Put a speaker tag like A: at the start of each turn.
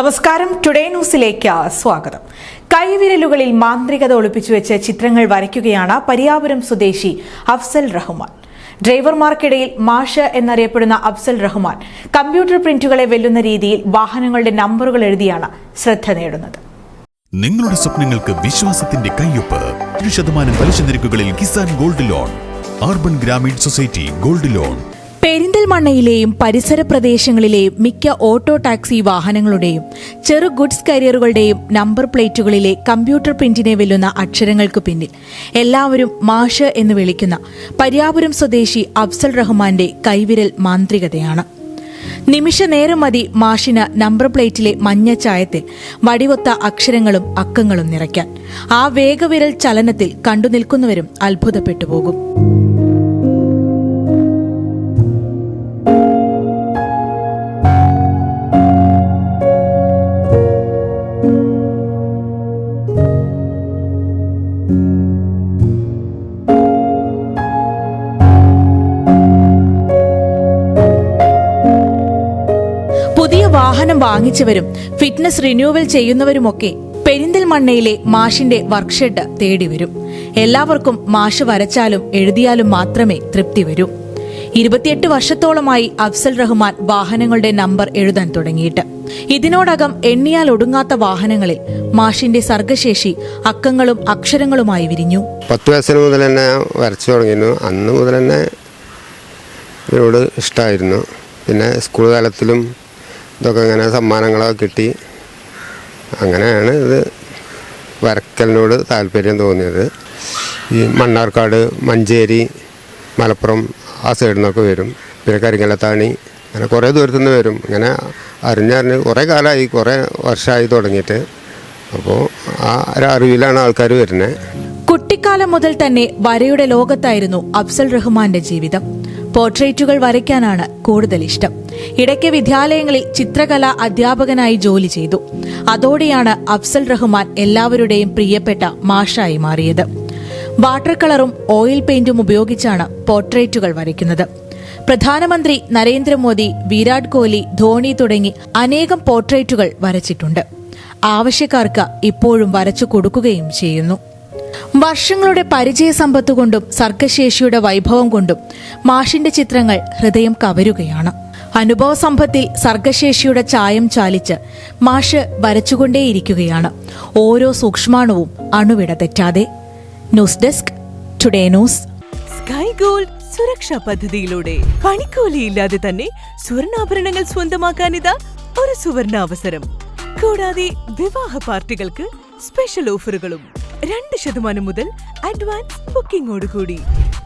A: നമസ്കാരം. ടുഡേ ന്യൂസിലേക്ക് സ്വാഗതം. കൈവിരലുകളിൽ മാന്ത്രികത ഒളിപ്പിച്ചു വെച്ച് ചിത്രങ്ങൾ വരയ്ക്കുകയാണ് പരിയാപുരം സ്വദേശി അഫ്സൽ റഹ്മാൻ. ഡ്രൈവർമാർക്കിടയിൽ മാഷ് എന്നറിയപ്പെടുന്ന അഫ്സൽ റഹ്മാൻ കമ്പ്യൂട്ടർ പ്രിന്റുകളെ വെല്ലുന്ന രീതിയിൽ വാഹനങ്ങളുടെ നമ്പറുകൾ എഴുതിയാണ് ശ്രദ്ധ നേടുന്നത്.
B: നിങ്ങളുടെ സ്വപ്നങ്ങൾക്ക് വിശ്വാസത്തിന്റെ കയ്യൊപ്പ്. ഒരു ശതമാനം പലിശ നിരക്കുകളിൽ Kisan gold loan. Urban Grameen society gold loan.
A: പെരിന്തൽമണ്ണയിലെയും പരിസര പ്രദേശങ്ങളിലെയും മിക്ക ഓട്ടോ ടാക്സി വാഹനങ്ങളുടെയും ചെറു ഗുഡ്സ് കരിയറുകളുടെയും നമ്പർ പ്ലേറ്റുകളിലെ കമ്പ്യൂട്ടർ പ്രിന്റിനെ വെല്ലുന്ന അക്ഷരങ്ങൾക്ക് പിന്നിൽ. എല്ലാവരും മാഷ് എന്ന് വിളിക്കുന്ന പര്യാപുരം സ്വദേശി അഫ്സൽ റഹ്മാന്റെ കൈവിരൽ മാന്ത്രികതയാണ്. നിമിഷ നേരം മതി മാഷിന് നമ്പർ പ്ലേറ്റിലെ മഞ്ഞ ചായത്തിൽ വടിവൊത്ത അക്ഷരങ്ങളും അക്കങ്ങളും നിറയ്ക്കാൻ. ആ വേഗവിരൽ ചലനത്തിൽ കണ്ടുനിൽക്കുന്നവരും അത്ഭുതപ്പെട്ടു പോകും. വാഹനം വാങ്ങിച്ചവരും ഫിറ്റ്നസ് റിന്യൂവൽ ചെയ്യുന്നവരുമൊക്കെ പെരിന്തൽമണ്ണയിലെ മാഷിന്റെ വർക്ക്ഷെഡ് തേടി വരും. എല്ലാവർക്കും മാഷ് വരച്ചാലും എഴുതിയാലും മാത്രമേ തൃപ്തി വരൂ. ഇരുപത്തിയെട്ട് വർഷത്തോളമായി അഫ്സൽ റഹ്മാൻ വാഹനങ്ങളുടെ നമ്പർ എഴുതാൻ തുടങ്ങിയിട്ട്. ഇതിനോടകം എണ്ണിയാൽ ഒടുങ്ങാത്ത വാഹനങ്ങളിൽ മാഷിന്റെ സർഗശേഷി അക്കങ്ങളും അക്ഷരങ്ങളുമായി വിരിഞ്ഞു.
C: പത്ത് വയസ്സിന് മുതൽ തന്നെ വരച്ചു തുടങ്ങിയിരുന്നു. അന്ന് മുതൽ തന്നെ ഇഷ്ടമായിരുന്നു പിന്നെ സ്കൂൾ കാലത്തിലും ഇതൊക്കെ ഇങ്ങനെ സമ്മാനങ്ങളൊക്കെ കിട്ടി. അങ്ങനെയാണ് ഇത് വരക്കലിനോട് താല്പര്യം തോന്നിയത്. ഈ മണ്ണാർക്കാട് മഞ്ചേരി മലപ്പുറം ആ സൈഡിൽ നിന്നൊക്കെ വരും. പിന്നെ കരിങ്ങലത്താണി അങ്ങനെ കുറേ ദൂരത്തു നിന്ന് വരും. ഇങ്ങനെ അറിഞ്ഞറിഞ്ഞ് കുറേ കാലമായി കുറേ വർഷമായി തുടങ്ങിയിട്ട്. അപ്പോൾ ആ ഒരു അറിവിലാണ് ആൾക്കാർ വരുന്നത്
A: കുട്ടിക്കാലം മുതൽ തന്നെ വരയുടെ ലോകത്തായിരുന്നു അഫ്സൽ റഹ്മാന്റെ ജീവിതം. പോർട്രേറ്റുകൾ വരയ്ക്കാനാണ് കൂടുതൽ ഇഷ്ടം. ഇടയ്ക്ക് വിദ്യാലയങ്ങളിൽ ചിത്രകല അധ്യാപകനായി ജോലി ചെയ്തു. അതോടെയാണ് അഫ്സൽ റഹ്മാൻ എല്ലാവരുടെയും പ്രിയപ്പെട്ട മാഷായി മാറിയത്. വാട്ടർ കളറും ഓയിൽ പെയിന്റും ഉപയോഗിച്ചാണ് പോർട്രേറ്റുകൾ വരയ്ക്കുന്നത്. പ്രധാനമന്ത്രി നരേന്ദ്രമോദി വിരാട് കോഹ്ലി ധോണി തുടങ്ങി അനേകം പോർട്രേറ്റുകൾ വരച്ചിട്ടുണ്ട്. ആവശ്യക്കാർക്ക് ഇപ്പോഴും വരച്ചു കൊടുക്കുകയും ചെയ്യുന്നു. വർഷങ്ങളുടെ പരിചയ കൊണ്ടും സർഗശേഷിയുടെ വൈഭവം കൊണ്ടും മാഷിന്റെ ചിത്രങ്ങൾ ഹൃദയം കവരുകയാണ്. അനുഭവ സമ്പത്തിൽ സർഗശേഷിയുടെ ചായം ചാലിച്ച് മാഷ് വരച്ചുകൊണ്ടേയിരിക്കുകയാണ്. ഓരോ സൂക്ഷ്മാണുവും അണുവിട തെറ്റാതെ. News desk today news.
D: Sky Gold സുരക്ഷാ പദ്ധതിയിലൂടെ. പണിക്കൂലിയില്ലാതെ തന്നെ സ്വർണാഭരണങ്ങൾ സ്വന്തമാക്കാനിതാ ഒരു സുവർണാവസരം. കൂടാതെ വിവാഹ പാർട്ടികൾക്ക് സ്പെഷ്യൽ ഓഫറുകളും രണ്ട് ശതമാനം മുതൽ അഡ്വാൻസ് ബുക്കിംഗോടുകൂടി